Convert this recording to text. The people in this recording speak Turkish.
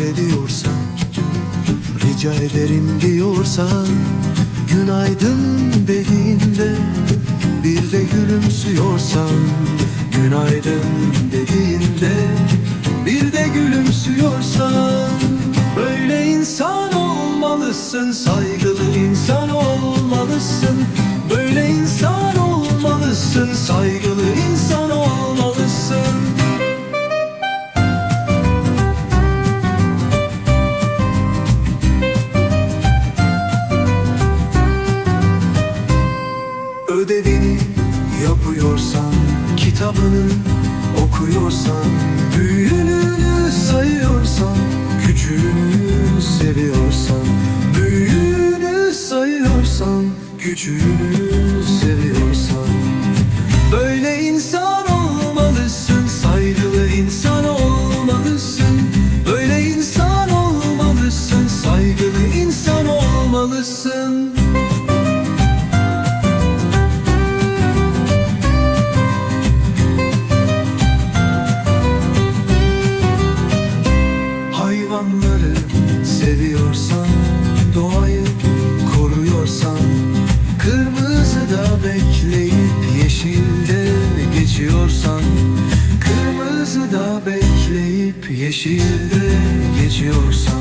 ediyorsan Rica ederim diyorsan Günaydın dediğinde Bir de gülümsüyorsan Günaydın dediğinde Bir de gülümsüyorsan Böyle insan olmalısın Saygılı insan olmalısın Böyle insan olmalısın Saygılı kitabını okuyorsan, büyüğünü sayıyorsan, küçüğünü seviyorsan, büyüğünü sayıyorsan, küçüğünü seviyorsan, böyle insan olmalısın, saygılı insan olmalısın, böyle insan olmalısın, saygılı insan olmalısın. Bekleyip yeşilde geçiyorsan Kırmızıda bekleyip yeşilde geçiyorsan